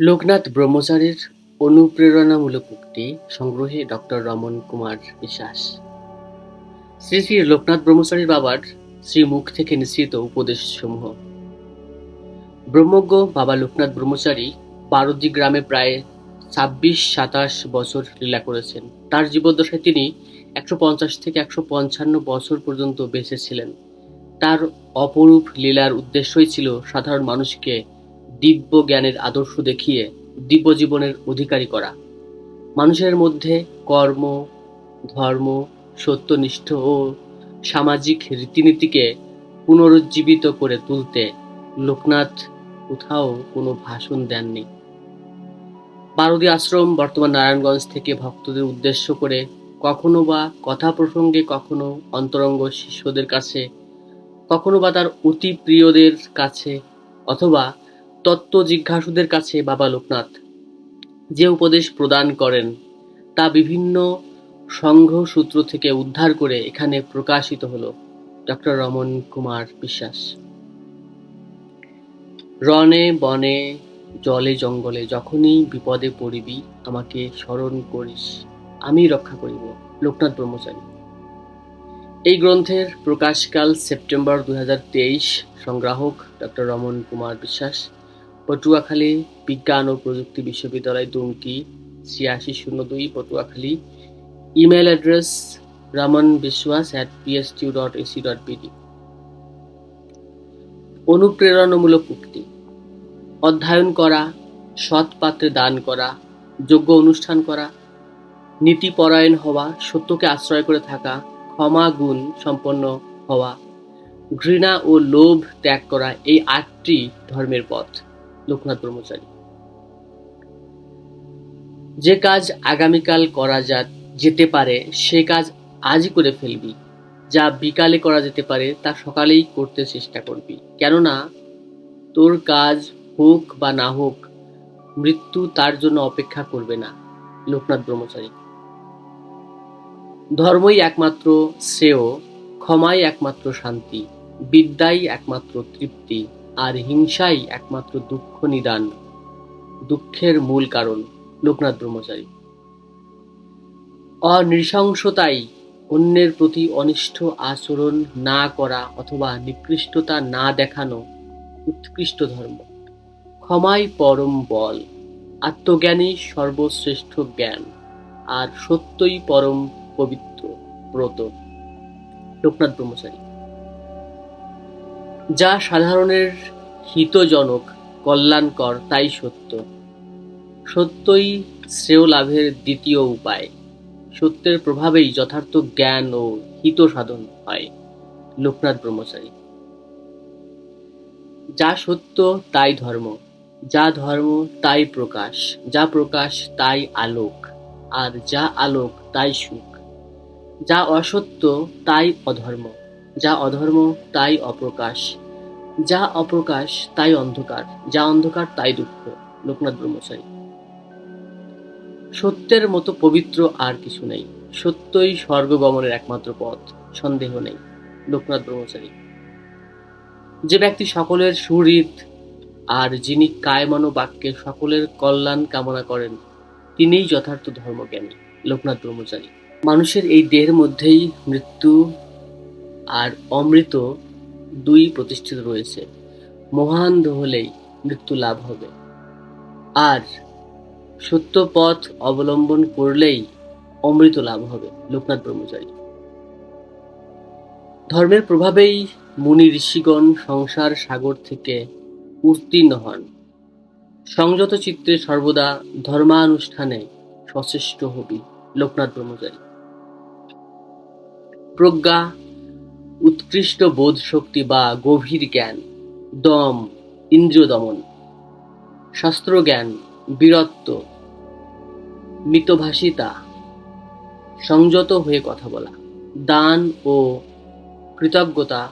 লোকনাথ ব্রহ্মচারীর অনুপ্রেরণামূলক উক্তি সংগ্রহে ডক্টর রমন কুমার বিশ্বাস। শ্রী শ্রী লোকনাথ ব্রহ্মচারীর বাবার শ্রীমুখ থেকে নিঃসৃত উপদেশসমূহ। ব্রহ্মজ্ঞ বাবা লোকনাথ ব্রহ্মচারী বারোদি গ্রামে প্রায় ছাব্বিশ সাতাশ বছর লীলা করেছেন। তার জীবদ্দশায় তিনি একশো পঞ্চাশ থেকে একশো পঞ্চান্ন বছর পর্যন্ত বেঁচে ছিলেন। তার অপরূপ লীলার উদ্দেশ্যই ছিল সাধারণ মানুষকে দিব্য জ্ঞানের আদর্শ দেখিয়ে দিব্য জীবনের অধিকারী করা। মানুষের মধ্যে কর্ম, ধর্ম, সত্যনিষ্ঠ ও সামাজিক রীতিনীতিকে পুনরুজ্জীবিত করে তুলতে লোকনাথ কোথাও কোনো ভাষণ দেননি। বারুদি আশ্রম বর্তমান নারায়ণগঞ্জ থেকে ভক্তদের উদ্দেশ্য করে কখনো বা কথা প্রসঙ্গে কখনো অন্তরঙ্গ শিষ্যদের কাছে, কখনো বা তার অতি প্রিয়দের কাছে অথবা তত্ত্ব জিজ্ঞাসুদের কাছে বাবা লোকনাথ। যে উপদেশ প্রদান করেন, তা বিভিন্ন সংঘ সূত্র থেকে উদ্ধার করে এখানে প্রকাশিত হলো, ডক্টর রমন কুমার বিশ্বাস। রনে বনে, জলে জঙ্গলে যখনই বিপদে পড়িবি, আমাকে স্মরণ করিস, আমি রক্ষা করিব, লোকনাথ ব্রহ্মচারী। এই গ্রন্থের প্রকাশকাল সেপ্টেম্বর দু হাজার তেইশ, সংগ্রাহক ডক্টর রমন কুমার বিশ্বাস। পটুয়াখালী বিজ্ঞান ও প্রযুক্তি বিশ্ববিদ্যালয় দুমকি, ছিয়াশি শূন্য দুই, Patuakhali. Email address Raman Biswas at PSTU dot AC dot BD অনুপ্রেরণামূলক উক্তি। অধ্যয়ন করা সৎ পাত্রে দান করা, যোগ্য অনুষ্ঠান করা, নীতিপরায়ণ হওয়া, সত্যকে আশ্রয় করে থাকা, ক্ষমা গুণ সম্পন্ন হওয়া, ঘৃণা ও লোভ ত্যাগ করা এই আটটি ধর্মের পথ। লোকনাথ ব্রহ্মচারী। যে কাজ আগামীকাল করা যা, যেতে পারে, সে কাজ আজই করে ফেলবি। যা বিকালে করা যেতে পারে, তা সকালেই করতে চেষ্টা করবি। কেননা, তোর কাজ হোক বা না হোক, মৃত্যু তার জন্য অপেক্ষা করবে না, লোকনাথ ব্রহ্মচারী। ধর্মই একমাত্র শ্রেয়, ক্ষমাই একমাত্র শান্তি, বিদ্যাই একমাত্র তৃপ্তি। আর হিংসাই একমাত্র দুঃখ নিদান, দুঃখের মূল কারণ লোকনাথ ব্রহ্মচারী। অনৃশংসতাই অন্যের প্রতি অনিষ্ঠ আচরণ না করা অথবা নিকৃষ্টতা না দেখানো উৎকৃষ্ট ধর্ম। ক্ষমাই পরম বল, আত্মজ্ঞানই সর্বশ্রেষ্ঠ জ্ঞান, আর সত্যই পরম পবিত্র ব্রত লোকনাথ ব্রহ্মচারী। যা সাধারণের হিতজনক, কল্যাণকর, তাই সত্য। সত্যই শ্রেয় লাভের দ্বিতীয় উপায়। সত্যের প্রভাবেই যথার্থ জ্ঞান ও হিত সাধন হয়, লোকনাথ ব্রহ্মচারী। যা সত্য, তাই ধর্ম। যা ধর্ম, তাই প্রকাশ। যা প্রকাশ, তাই আলোক। আর যা আলোক, তাই সুখ। যা অসত্য, তাই অধর্ম। যা অধর্ম, তাই অপ্রকাশ। যা অপ্রকাশ, তাই অন্ধকার। যা অন্ধকার, তাই দুঃখ। লোকনাথ ব্রহ্মচারী। সত্যের মতো পবিত্র আর কিছু নেই। সত্যই স্বর্গগমনের একমাত্র পথ। সন্দেহ নেই। লোকনাথ ব্রহ্মচারী। যে ব্যক্তি সকলের সুহৃদ আর যিনি কায়মানো বাক্যে সকলের কল্যাণ কামনা করেন, তিনিই যথার্থ ধর্মজ্ঞানী। লোকনাথ ব্রহ্মচারী। মানুষের এই দেহের মধ্যেই মৃত্যু আর অমৃত দুই প্রতিষ্ঠিত রয়েছে। মহান্ধ হলেই মৃত্যু লাভ হবে। আর সত্য পথ অবলম্বন করলেই অমৃত লাভ হবে, লোকনাথ ব্রহ্মচারী। ধর্মের প্রভাবেই মুনি ঋষিগণ সংসার সাগর থেকে উত্তীর্ণ হন। সংযত চিত্রে সর্বদা ধর্মানুষ্ঠানে সচেষ্ট হবি লোকনাথ ব্রহ্মচারী। প্রজ্ঞা উৎকৃষ্ট বোধ শক্তি বা গভীর জ্ঞান, দম ইন্দ্রিয় দমন শাস্ত্র জ্ঞান বীরত্ব, মিতভাষিতা, সংযত হয়ে কথা বলা, দান ও কৃতজ্ঞতা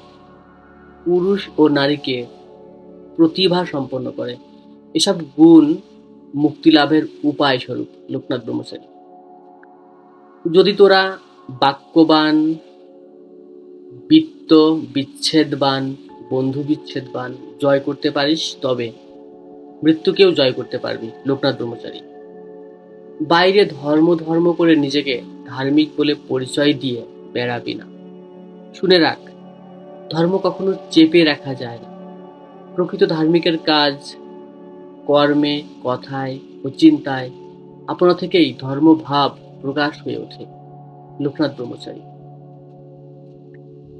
পুরুষ ও নারীকে প্রতিভা সম্পন্ন করে। এসব গুণ মুক্তি লাভের উপায় স্বরূপ লোকনাথ ব্রহ্মচারী। যদি তোরা বাক্যবান বিত্ত বিচ্ছেদবান, বন্ধু বিচ্ছেদবান, জয় করতে পারিস তবে মৃত্যুকেও জয় করতে পারবি, লোকনাথ ব্রহ্মচারী। বাইরে ধর্ম ধর্ম করে নিজেকে ধার্মিক বলে পরিচয় দিয়ে বেড়াবি না। শুনে রাখ, ধর্ম কখনো চেপে রাখা যায় না। প্রকৃত ধার্মিকের কাজ, কর্মে, কথায় ও চিন্তায় আপনা থেকেই ধর্মভাব প্রকাশ হয়ে ওঠে। লোকনাথ ব্রহ্মচারী।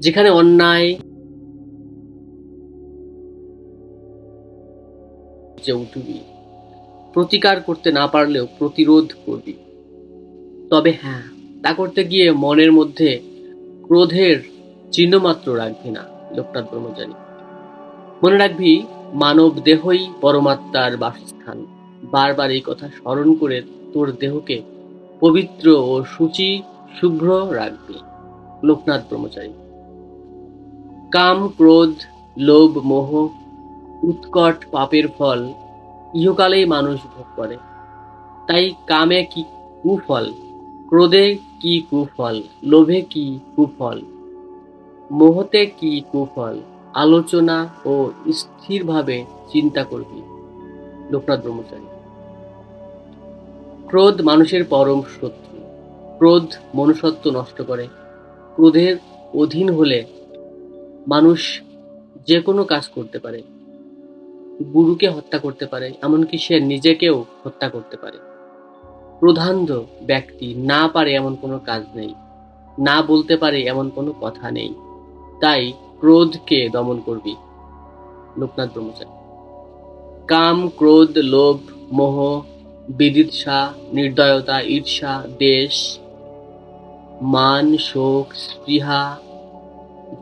যেখানে অন্যায় উঠবি প্রতিকার করতে না পারলেও প্রতিরোধ করবি। তবে হ্যাঁ তা করতে গিয়ে মনের মধ্যে ক্রোধের চিহ্নমাত্র রাখবি না, লোকনাথ ব্রহ্মচারী। মনে রাখবি, মানব দেহই পরমাত্মার বাসস্থান। বারবার এই কথা স্মরণ করে তোর দেহকে পবিত্র ও সূচি, শুভ্র রাখবি, লোকনাথ ব্রহ্মচারী। কাম, ক্রোধ, লোভ, মোহ, উৎকট পাপের ফল ইহকালেই মানুষ ভোগ করে। তাই কামে কি কুফল? ক্রোধে কি কুফল? লোভে কি কুফল? মোহতে কি কুফল? আলোচনা ও স্থিরভাবে চিন্তা করবি, লোকনাথ ব্রহ্মচারী। ক্রোধ মানুষের পরম শত্রু। ক্রোধ মনুষ্যত্ব নষ্ট করে। ক্রোধের অধীন হলে মানুষ যে কোনো কাজ করতে পারে। গুরুকে হত্যা করতে পারে, এমনকি সে নিজেকেও হত্যা করতে পারে। প্রধান্ধ ব্যক্তি না পারে এমন কোনো কাজ নেই, না বলতে পারে এমন কোনো কথা নেই। তাই ক্রোধকে দমন করবি, লোকনাথ ব্রহ্মচারী। কাম, ক্রোধ, লোভ, মোহ, বিদিৎসা, নির্দয়তা, ঈর্ষা, দেশ, মান, শোক, স্পৃহা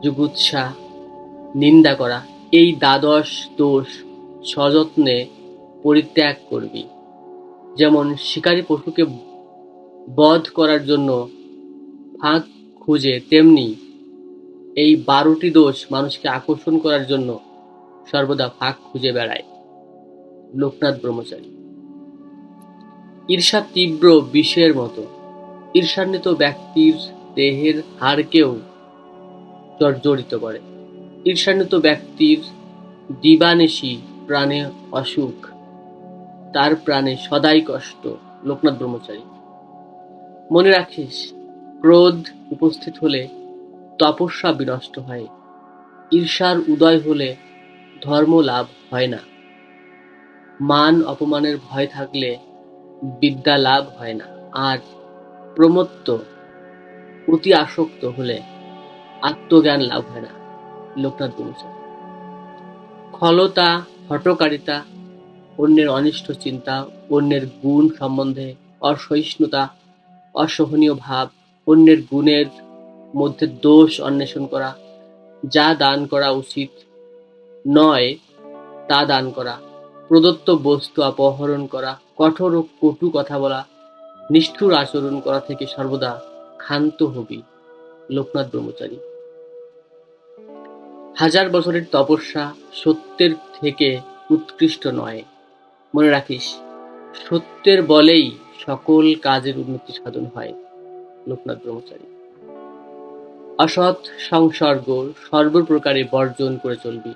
জুগুৎসা নিন্দা করা। এই দ্বাদশ দোষ সযত্নে পরিত্যাগ করবি। যেমন শিকারী পশুকে বধ করার জন্য ফাঁক খুঁজে, তেমনি এই বারোটি দোষ মানুষকে আকর্ষণ করার জন্য সর্বদা ফাঁক খুঁজে বেড়ায়। লোকনাথ ব্রহ্মচারী। ঈর্ষা তীব্র বিষের মতো। ঈর্ষান্বিত ব্যক্তির দেহের হাড়কেও জর্জরিত করে। ঈর্ষান্বিত ব্যক্তির দিবানেশি প্রাণে অসুখ। তার প্রাণে সদাই কষ্ট, লোকনাথ ব্রহ্মচারী। মনে রাখিস, ক্রোধ উপস্থিত হলে তপস্যা বিনষ্ট হয়। ঈর্ষার উদয় হলে ধর্ম লাভ হয় না। মান অপমানের ভয় থাকলে বিদ্যা লাভ হয় না। আর প্রমত্ত, অতি আসক্ত হলে আত্মজ্ঞান লাভ হয় না লোকনাথ ব্রহ্মচারী খলতা হটকারিতা অন্যের অনিষ্ট চিন্তা, অন্যের গুণ সম্বন্ধে অসহিষ্ণুতা, অসহনীয় ভাব, অন্যের গুণের মধ্যে দোষ অন্বেষণ করা, যা দান করা উচিত নয়, তা দান করা, প্রদত্ত বস্তু অপহরণ করা, কঠোর ও কটু কথা বলা, নিষ্ঠুর আচরণ করা থেকে সর্বদা ক্ষান্ত হবি লোকনাথ ব্রহ্মচারী। হাজার বছরের তপস্যা সত্যের থেকে উৎকৃষ্ট নয়। মনে রাখিস, সত্যের বলেই সকল কাজের উন্নতি সাধন হয়, লোকনাথ ব্রহ্মচারী। অসৎ সংসর্গ সর্বপ্রকারে বর্জন করে চলবি।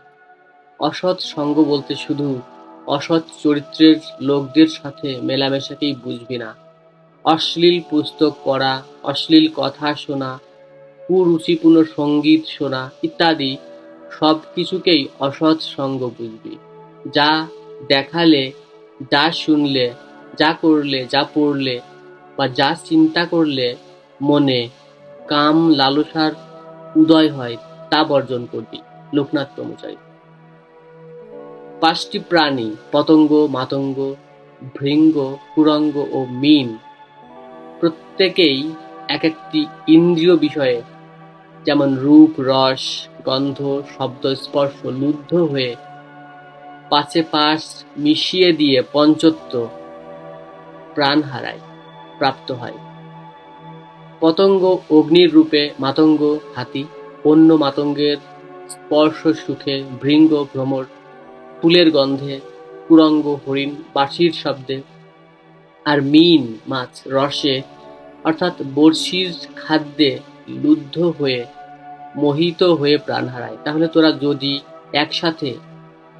অসৎ সঙ্গ বলতে শুধু অসৎ চরিত্রের লোকদের সাথে মেলামেশাকেই বুঝবি না। অশ্লীল পুস্তক পড়া, অশ্লীল কথা শোনা, কুরুচিপূর্ণ সংগীত শোনা ইত্যাদি সব কিছুকেই অসৎ সঙ্গ বুঝবি। যা দেখালে, যা শুনলে, যা করলে, যা পড়লে বা যা চিন্তা করলে মনে কাম লালসার উদয় হয়, তা বর্জন করবি, লোকনাথ ব্রহ্মচারী পাঁচটি প্রাণী, পতঙ্গ, মাতঙ্গ, ভৃঙ্গ, কুরঙ্গ ও মিন, প্রত্যেকেই এক একটি ইন্দ্রিয় বিষয়ে যেমন রূপ, রস, গন্ধ, শব্দ, স্পর্শ লুব্ধ হয়ে পাঁচে পাশ মিশিয়ে দিয়ে পঞ্চত্ব প্রাণ হারায়, প্রাপ্ত হয়। পতঙ্গ অগ্নির রূপে মাতঙ্গ হাতি, অন্য মাতঙ্গের স্পর্শ সুখে ভৃঙ্গ ভ্রমর, ফুলের গন্ধে কুরঙ্গ হরিণ বাঁশির শব্দে আর মিন মাছ রসে, অর্থাৎ বড়শির খাদ্যে লুব্ধ হয়ে, মোহিত হয়ে প্রাণ হারায়। তাহলে তোরা যদি একসাথে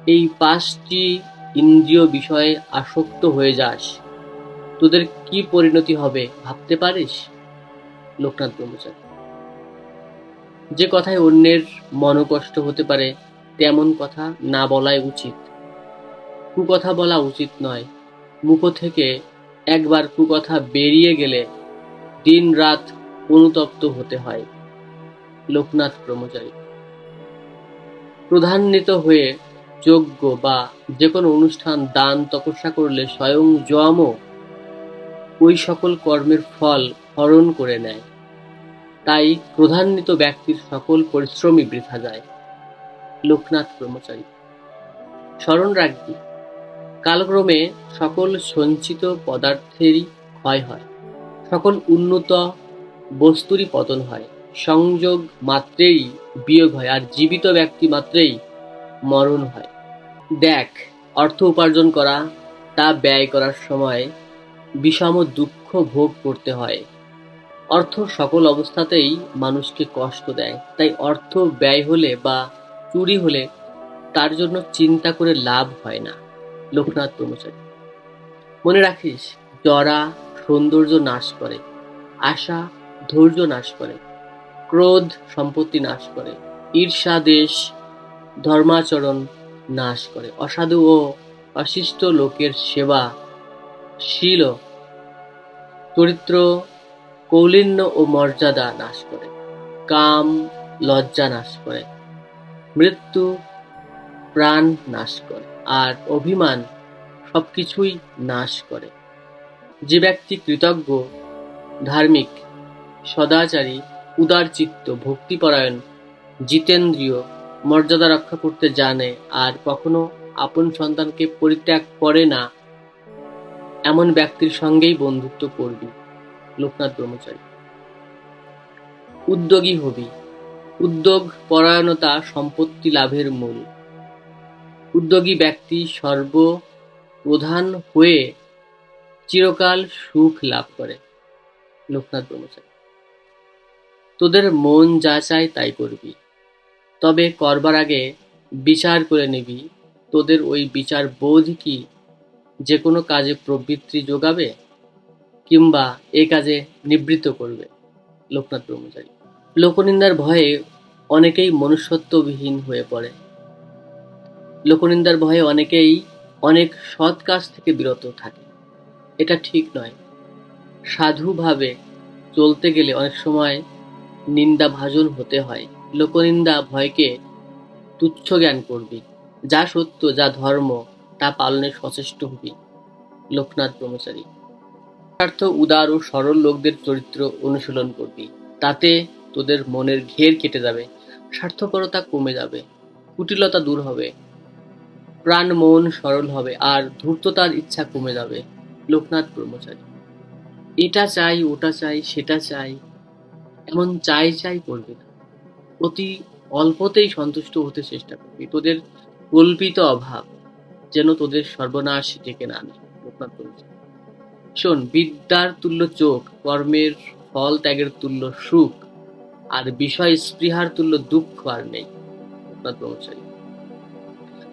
এই পাঁচটি ইন্দ্রিয় বিষয়ে আসক্ত হয়ে যাস, তোদের কি পরিণতি হবে ভাবতে পারিস? লোকনাথ ব্রহ্মচারী। যে কথায় অন্যের মনোকষ্ট হতে পারে, তেমন কথা না বলাই উচিত। কুকথা বলা উচিত নয়। মুখ থেকে একবার কুকথা বেরিয়ে গেলে দিন রাত অনুতপ্ত হতে হয়। লোকনাথ ব্রহ্মচারী প্রধান্বিত হয়ে যজ্ঞ বা যে কোনো অনুষ্ঠান, দান, তপস্যা করলে স্বয়ং যমও ওই সকল কর্মের ফল হরণ করে নেয়। তাই প্রধান্বিত ব্যক্তির সকল পরিশ্রমই বৃথা যায়। লোকনাথ ব্রহ্মচারী স্মরণ রাখবি, কালক্রমে সকল সঞ্চিত পদার্থেরই ক্ষয় হয়। সকল উন্নত বস্তুরই পতন হয়। সংযোগ মাত্রেই বিয়োগ হয় আর জীবিত ব্যক্তি মাত্রেই মরণ হয়। দেখ, অর্থ উপার্জন করা, তা ব্যয় করার সময় বিষম দুঃখ ভোগ করতে হয়। অর্থ সকল অবস্থাতেই মানুষকে কষ্ট দেয়। তাই অর্থ ব্যয় হলে বা চুরি হলে তার জন্য চিন্তা করে লাভ হয় না, লোকনাথ ব্রহ্মচারী। মনে রাখিস, জরা সৌন্দর্য নাশ করে। আশা ধৈর্য নাশ করে, ক্রোধ সম্পত্তি নাশ করে, ঈর্ষা দেশ, ধর্মাচরণ নাশ করে। অসাধু ও অশিষ্ট লোকের সেবা, শীল, চরিত্র, কৌলিন্য ও মর্যাদা নাশ করে, কাম, লজ্জা নাশ করে, মৃত্যু, প্রাণ নাশ করে, আর অভিমান সবকিছুই নাশ করে। যে ব্যক্তি কৃতজ্ঞ, ধার্মিক সদাচারী, উদারচিত্ত, ভক্তিপরায়ণ, জিতেন্দ্রীয় মর্যাদা রক্ষা করতে জানে আর কখনো আপন সন্তানকে পরিত্যাগ করে না। এমন ব্যক্তির সঙ্গেই বন্ধুত্ব করবি, লোকনাথ ব্রহ্মচারী। উদ্যোগী হবি, উদ্যোগ, পরায়ণতা, সম্পত্তি লাভের মূল। উদ্যোগী ব্যক্তি সর্বপ্রধান হয়ে চিরকাল সুখ লাভ করে, লোকনাথ ব্রহ্মচারী। তোদের মন যা চায় তাই করবি। তবে করবার আগে বিচার করে নিবি, তোদের ওই বিচার বোধ কি? যে কোনো কাজে প্রবৃত্তি যোগাবে কিংবা এ কাজে নিবৃত্ত করবে, লোকনাথ ব্রহ্মচারী। লোকনিন্দার ভয়ে অনেকেই মনুষ্যত্ববিহীন হয়ে পড়ে। লোকনিন্দার ভয়ে অনেকেই অনেক সৎ কাজ থেকে বিরত থাকে। এটা ঠিক নয়। সাধুভাবে চলতে গেলে অনেক সময় নিন্দা ভাজন হতে হয়। লোকনিন্দা ভয়কে তুচ্ছ জ্ঞান করবি। যা সত্য, যা ধর্ম, তা পালনে সচেষ্ট হবি। লোকনাথ ব্রহ্মচারী। স্বার্থ উদার ও সরল লোকদের চরিত্র অনুশীলন করবি। তাতে তোদের মনের ঘের কেটে যাবে, স্বার্থপরতা কমে যাবে, কুটিলতা দূর হবে, প্রাণ মন সরল হবে, আর ধূর্ততার ইচ্ছা কমে যাবে। লোকনাথ ব্রহ্মচারী। এটা চাই, ওটা চাই, সেটা চাই এমন চাই চাই করবি না। অতি অল্পতেই সন্তুষ্ট হতে চেষ্টা করবি। তোদের কল্পিত অভাব যেন তোদের সর্বনাশ ডেকে না আনে শোন, বিদ্যার তুল্য চোখ, কর্মের ফল ত্যাগের তুল্য সুখ, আর বিষয় স্পৃহার তুল্য দুঃখ আর নেই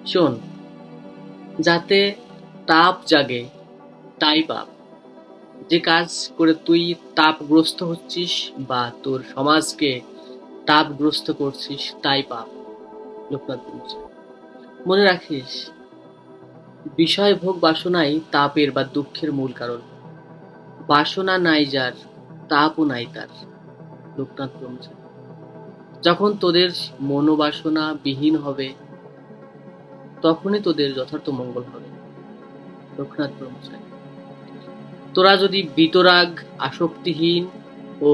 শোন, যাতে তাপ জাগে, তাই পাপ। যে কাজ করে তুই তাপগ্রস্ত হচ্ছিস বা তোর সমাজকে তাপগ্রস্ত করছিস, তাই পাপ। লোকনাথ মনে রাখিস, বিষয় ভোগ বাসনাই তাপের বা দুঃখের মূল কারণ। বাসনা নাই যার, তাপও নাই তার, লোকনাথ ব্রহ্মচারী যখন তোদের মনোবাসনা বিহীন হবে, তখনই তোদের যথার্থ মঙ্গল হবে, লোকনাথ ব্রহ্মচারী তোরা যদি বিতরাগ, আসক্তিহীন ও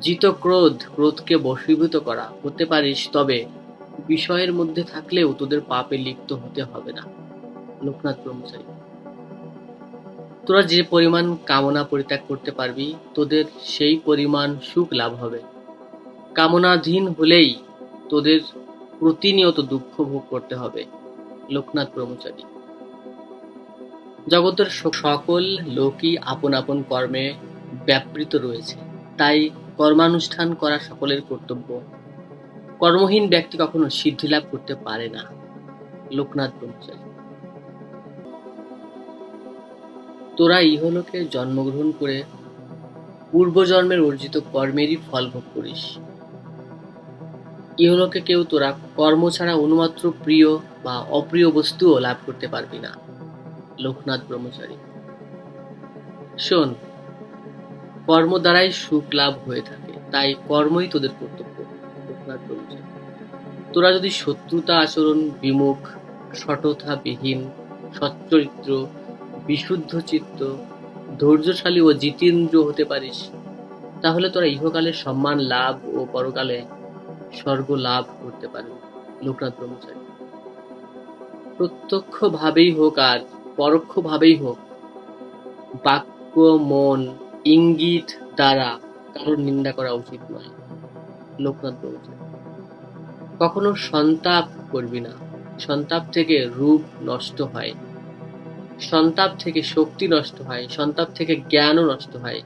জিতক্রোধ ক্রোধকে বশীভূত করা হতে পারিস, তবে বিষয়ের মধ্যে থাকলেও তোদের পাপে লিপ্ত হতে হবে না, লোকনাথ ব্রহ্মচারী। তোরা যে পরিমাণ কামনা পরিত্যাগ করতে পারবি, তোদের সেই পরিমাণ সুখ লাভ হবে। কামনাধীন হলেই তোদের প্রতিনিয়ত দুঃখ ভোগ করতে হবে, লোকনাথ ব্রহ্মচারী। জগতের সকল লোকই আপন আপন কর্মে ব্যাপৃত রয়েছে। তাই কর্মানুষ্ঠান করা সকলের কর্তব্য। কর্মহীন ব্যক্তি কখনো সিদ্ধি লাভ করতে পারে না। লোকনাথ ব্রহ্মচারী। তোরা ইহলোকে জন্মগ্রহণ করে পূর্বজন্মের অর্জিত কর্মেরই ফল ভোগ করিস। ইহলোকে কেউ তোরা কর্ম ছাড়া অনুমাত্র প্রিয় বা অপ্রিয় বস্তুও লাভ করতে পারবি না। লোকনাথ ব্রহ্মচারী। শোন, কর্ম দ্বারাই সুখ লাভ হয়ে থাকে, তাই কর্মই তোদের কর্তব্য, লোকনাথ ব্রহ্মচারী। তোরা যদি শত্রুতা আচরণ, বিমুখ বিহীন, সচ্চরিত্র, বিশুদ্ধ চিত্ত, ধৈর্যশালী ও জিতেন্দ্র হতে পারিস, তাহলে তোরা ইহকালে সম্মান লাভ ও পরকালে স্বর্গ লাভ করতে পারবি, লোকনাথ ব্রহ্মচারী। প্রত্যক্ষ ভাবেই হোক আর পরোক্ষ ভাবেই হোক বাক্য মন ইঙ্গিত দ্বারা কারোর নিন্দা করা উচিত নয়, লোকনাথ ব্রহ্মচারী কখনো সন্তাপ করবি না। সন্তাপ থেকে রূপ নষ্ট হয়। সন্তাপ থেকে শক্তি নষ্ট হয়। সন্তাপ থেকে জ্ঞানও নষ্ট হয়।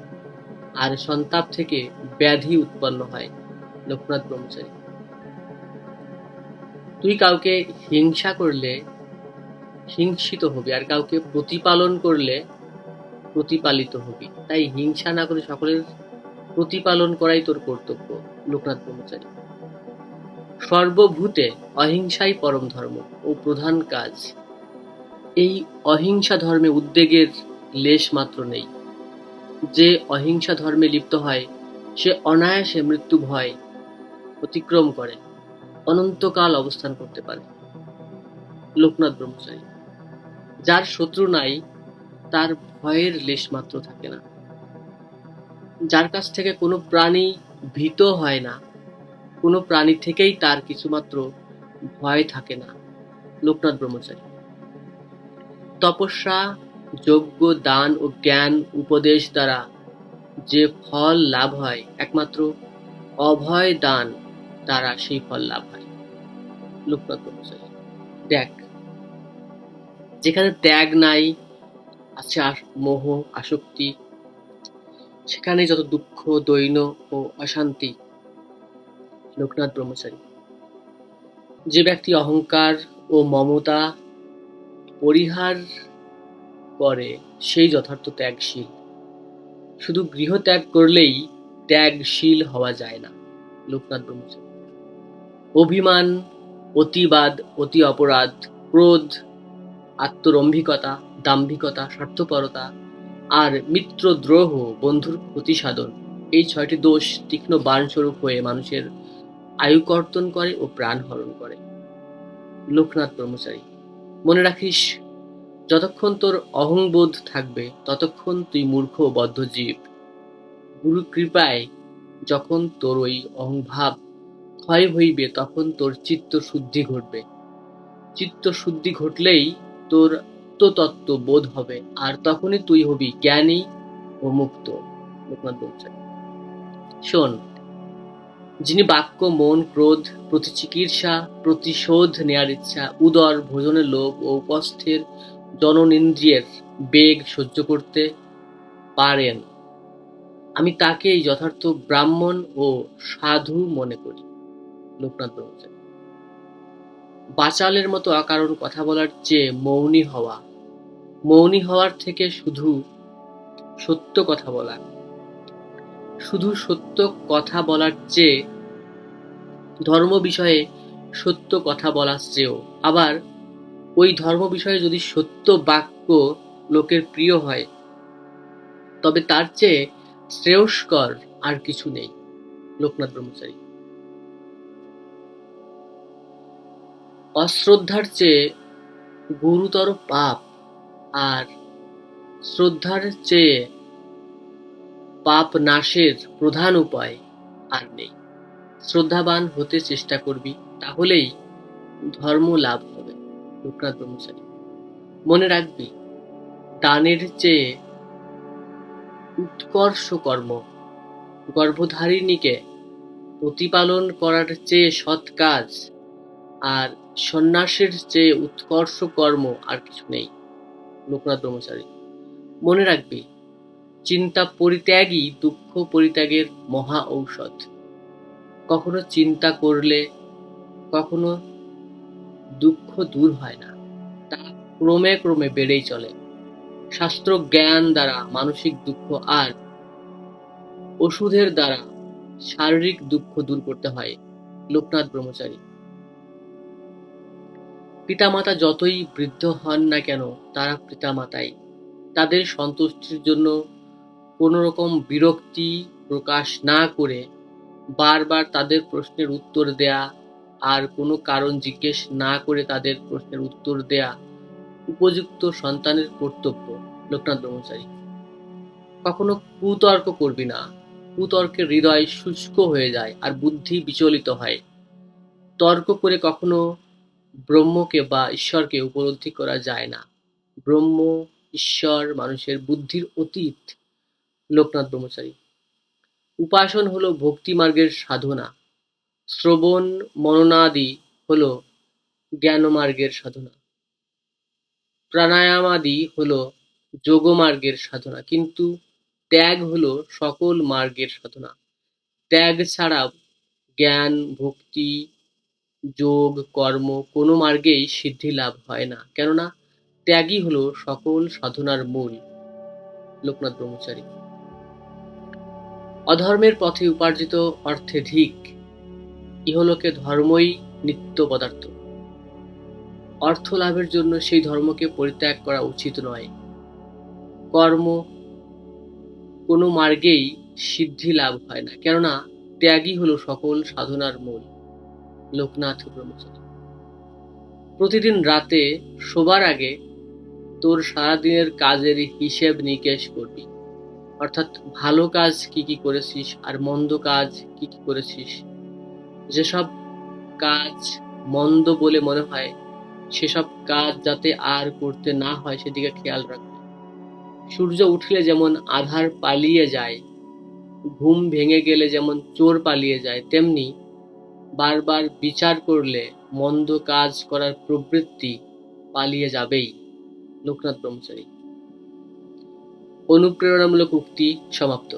আর সন্তাপ থেকে ব্যাধি উৎপন্ন হয়, লোকনাথ ব্রহ্মচারী। তুই কাউকে হিংসা করলে হিংসিত হবি আর কাউকে প্রতিপালন করলে প্রতিপালিত হবি। তাই হিংসা না করে সকলের প্রতিপালন করাই তোর কর্তব্য, লোকনাথ ব্রহ্মচারী। সর্বভূতে অহিংসাই পরম ধর্ম ও প্রধান কাজ। এই অহিংসা ধর্মে উদ্বেগের লেশ মাত্র নেই। যে অহিংসা ধর্মে লিপ্ত হয়, সে অনায়াসে মৃত্যু ভয় অতিক্রম করে, অনন্তকাল অবস্থান করতে পারে। লোকনাথ ব্রহ্মচারী। যার শত্রু নাই, তার ভয়ের লেশ মাত্র থাকে না। যার কাছ থেকে কোনো প্রাণী ভীত হয় না, কোনো প্রাণী থেকেই তার কিছুমাত্র ভয় থাকে না, লোকনাথ ব্রহ্মচারী। তপস্যা, যজ্ঞ, দান ও জ্ঞান উপদেশ দ্বারা যে ফল লাভ হয়, একমাত্র অভয় দান দ্বারা সেই ফল লাভ হয়। লোকনাথ ব্রহ্মচারী, দেখ। যেখানে ত্যাগ নাই, আছে মোহ, আসক্তি, সেখানে যত দুঃখ দৈন্য ও অশান্তি, লোকনাথ ব্রহ্মচারী। যে ব্যক্তি অহংকার ও মমতা পরিহার করে, সেই যথার্থ ত্যাগশীল। শুধু গৃহ ত্যাগ করলেই ত্যাগশীল হওয়া যায় না, লোকনাথ ব্রহ্মচারী। অভিমান, অতিবাদ, অতি অপরাধ, ক্রোধ আত্মরম্ভিকতা, দাম্ভিকতা, স্বার্থপরতা আর মিত্রদ্রোহ বন্ধুর ক্ষতি সাধন এই ছয়টি দোষ তীক্ষ্ণ বাণস্বরূপ হয়ে মানুষের আয়ু কর্তন করে ও প্রাণ হরণ করে। লোকনাথ ব্রহ্মচারী, মনে রাখিস, যতক্ষণ তোর অহংবোধ থাকবে, ততক্ষণ তুই মূর্খ বদ্ধ জীব। গুরু কৃপায় যখন তোর ওই অহংভাব ক্ষয় হইবে, তখন তোর চিত্ত শুদ্ধি ঘটবে। চিত্ত শুদ্ধি ঘটলেই তোর তত্ত্ব বোধ হবে, আর তখনই তুই হবি জ্ঞানী ও মুক্ত। শোন, যিনি বাক্য, মন, ক্রোধ প্রতি চিকিৎসা প্রতিশোধ নেয়ার ইচ্ছা, উদর, ভোজনের লোভ ও উপস্থের জননেন্দ্রিয়ের বেগ সহ্য করতে পারেন, আমি তাকেই যথার্থ ব্রাহ্মণ ও সাধু মনে করি। লোকনাথ বাচালের মতো অকারণ কথা বলার চেয়ে মৌনী হওয়া। মৌনী হওয়ার থেকে শুধু সত্য কথা বলা। শুধু সত্য কথা বলার চেয়ে ধর্ম বিষয়ে সত্য কথা বলার চেয়েও। আবার ওই ধর্ম বিষয়ে যদি সত্য বাক্য লোকের প্রিয় হয়, তবে তার চেয়ে শ্রেয়স্কর আর কিছু নেই, লোকনাথ ব্রহ্মচারী। অশ্রদ্ধার চেয়ে গুরুতর পাপ আর শ্রদ্ধার চেয়ে পাপ নাশের প্রধান উপায় আর নেই। শ্রদ্ধাবান হতে চেষ্টা করবি, তাহলেই ধর্ম লাভ হবে, লোকনাথ ব্রহ্মচারী। মনে রাখবি, দানের চেয়ে উৎকর্ষ কর্ম গর্ভধারিণীকে প্রতিপালন করার চেয়ে সৎ কাজ আর সন্ন্যাসের চেয়ে উৎকর্ষ কর্ম আর কিছু নেই, লোকনাথ ব্রহ্মচারী। মনে রাখবি, চিন্তা পরিত্যাগই দুঃখ পরিত্যাগের মহা ঔষধ। কখনো চিন্তা করলে, কখনো দুঃখ দূর হয় না। তা ক্রমে ক্রমে বেড়েই চলে। শাস্ত্র জ্ঞান দ্বারা মানসিক দুঃখ আর ওষুধের দ্বারা শারীরিক দুঃখ দূর করতে হয় লোকনাথ ব্রহ্মচারী। পিতামাতা যতই বৃদ্ধ হন না কেন, তারা পিতামাতাই। তাদের সন্তুষ্টির জন্য কোনো রকম বিরক্তি প্রকাশ না করে বারবার তাদের প্রশ্নের উত্তর দেয়া আর কোনো কারণ জিজ্ঞেস না করে তাদের প্রশ্নের উত্তর দেয়া উপযুক্ত সন্তানের কর্তব্য, লোকনাথ ব্রহ্মচারী। কখনো কুতর্ক করবি না। কুতর্কের হৃদয় শুষ্ক হয়ে যায় আর বুদ্ধি বিচলিত হয়। তর্ক করে কখনো ব্রহ্মকে বা ঈশ্বরকে উপলব্ধি করা যায় না। ব্রহ্ম, ঈশ্বর, মানুষের বুদ্ধির অতীত। লোকনাথ ব্রহ্মচারী। উপাসন হলো ভক্তি মার্গের সাধনা। শ্রবণ, মননাদি হলো জ্ঞান মার্গের সাধনা। প্রাণায়ামাদি হলো যোগ মার্গের সাধনা। কিন্তু ত্যাগ হলো সকল মার্গের সাধনা। ত্যাগ ছাড়া জ্ঞান, ভক্তি যোগ, কর্ম কোনো মার্গেই সিদ্ধি লাভ হয় না। কেননা ত্যাগই হল সকল সাধনার মূল। লোকনাথ ব্রহ্মচারী। অধর্মের পথে উপার্জিত অর্থে ধিক, ইহলোকে ধর্মই নিত্য পদার্থ। অর্থ লাভের জন্য সেই ধর্মকে পরিত্যাগ করা উচিত নয়। কর্ম কোনো মার্গেই সিদ্ধি লাভ হয় না। কেননা ত্যাগই হলো সকল সাধনার মূল। লোকনাথ ব্রহ্মচারী। প্রতিদিন রাতে শোবার আগে তোর সারাদিনের কাজের হিসেব নিকেশ করবি। অর্থাৎ ভালো কাজ কি কি করেছিস আর মন্দ কাজ কি কি করেছিস, যেসব কাজ মন্দ বলে মনে হয়, সেসব কাজ যাতে আর করতে না হয় সেদিকে খেয়াল রাখবে। সূর্য উঠলে যেমন আধার পালিয়ে যায়, ঘুম ভেঙে গেলে যেমন চোর পালিয়ে যায়, তেমনি বারবার বিচার করলে মন্দ কাজ করার প্রবৃত্তি পালিয়ে যাবেই লোকনাথ ব্রহ্মচারী। অনুপ্রেরণামূলক উক্তি সমাপ্ত।